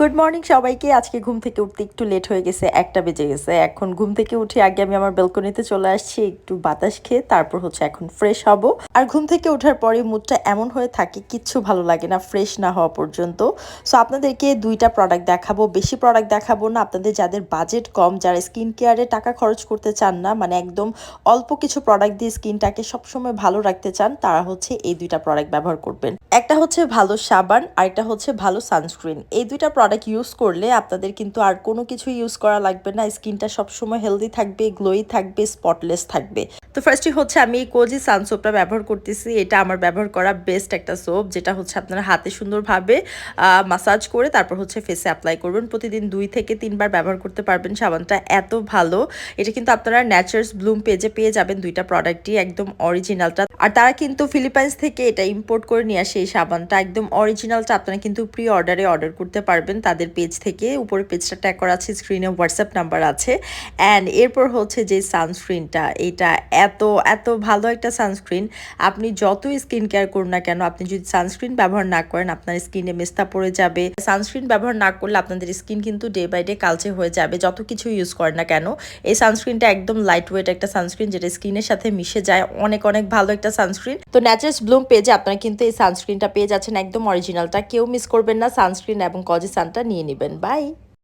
Good morning সবাইকে। আজকে ঘুম থেকে উঠতে একটু লেট হয়ে গেছে, একটা বেজে গেছে। এখন ঘুম থেকে উঠে আগে আমি আমার বেলকনিতে চলে আসছি, একটু বাতাস খেয়ে তারপর হচ্ছে এখন ফ্রেশ হব। আর ঘুম থেকে ওঠার পরে মুডটা এমন হয়ে থাকে, কিচ্ছু ভালো লাগে না ফ্রেশ না হওয়া পর্যন্ত। সো আপনাদেরকে দুইটা প্রোডাক্ট দেখাবো। বেশি প্রোডাক্ট দেখাবো না, আপনাদের যাদের বাজেট কম, যারা স্কিন কেয়ারে টাকা খরচ করতে চান না মানে একদম অল্প কিছু প্রোডাক্ট দিয়ে স্কিনটাকে সবসময় ভালো রাখতে চান, তারা হচ্ছে এই দুইটা প্রোডাক্ট ব্যবহার করবেন। একটা হচ্ছে ভালো সাবান আর একটা হচ্ছে ভালো সানস্ক্রিন এই দুইটা ইউজ করলে আপনাদের কিন্তু আর কোনো কিছু ইউজ করা লাগবে না। স্কিনটা সবসময় হেলদি থাকবে গ্লোই থাকবে স্পটলেস থাকবে। তো ফার্স্টই হচ্ছে আমি কোজি সান সোপটা ব্যবহার করতেছি। এটা আমার ব্যবহার করা বেস্ট একটা সোপ যেটা হচ্ছে আপনারা হাতে সুন্দরভাবে মাসাজ করে তারপর হচ্ছে ফেসে অ্যাপ্লাই করবেন। প্রতিদিন দুই থেকে তিনবার ব্যবহার করতে পারবেন। সাবানটা এত ভালো, এটা কিন্তু আপনারা ন্যাচারালস ব্লুম পেজে পেয়ে যাবেন দুইটা প্রোডাক্টই একদম অরিজিনালটা আর তারা কিন্তু ফিলিপাইন্স থেকে এটা ইম্পোর্ট করে নিয়ে আসে এই সাবানটা। একদম অরিজিনালটা আপনারা কিন্তু প্রি অর্ডারে অর্ডার করতে পারবেন তাদের পেজ থেকে। উপরে পেজটা ট্যাগ করা আছে স্ক্রিনে হোয়াটসঅ্যাপ নাম্বার আছে। অ্যান্ড এরপর হচ্ছে যে সানস্ক্রিনটা এটা এত এত ভালো একটা সানস্ক্রিন আপনি যতই স্কিন কেয়ার করুন না কেন, আপনি যদি সানস্ক্রিন ব্যবহার না করেন, আপনার স্কিনে মেস্তা পড়ে যাবে। সানস্ক্রিন ব্যবহার না করলে আপনাদের স্কিন কিন্তু ডে বাই ডে কালচে হয়ে যাবে, যত কিছু ইউজ করেন না কেন। এই সানস্ক্রিনটা একদম লাইট ওয়েট একটা সানস্ক্রিন যেটা স্কিনের সাথে মিশে যায়। অনেক অনেক ভালো একটা সানস্ক্রিন তো ন্যাচারালস ব্লুম পেজে আপনারা কিন্তু এই সানস্ক্রিনটা পেয়ে যাচ্ছেন, একদম অরিজিনালটা কেউ মিস করবেন না সানস্ক্রিন এবং কজি সানটা নিয়ে নেবেন। বাই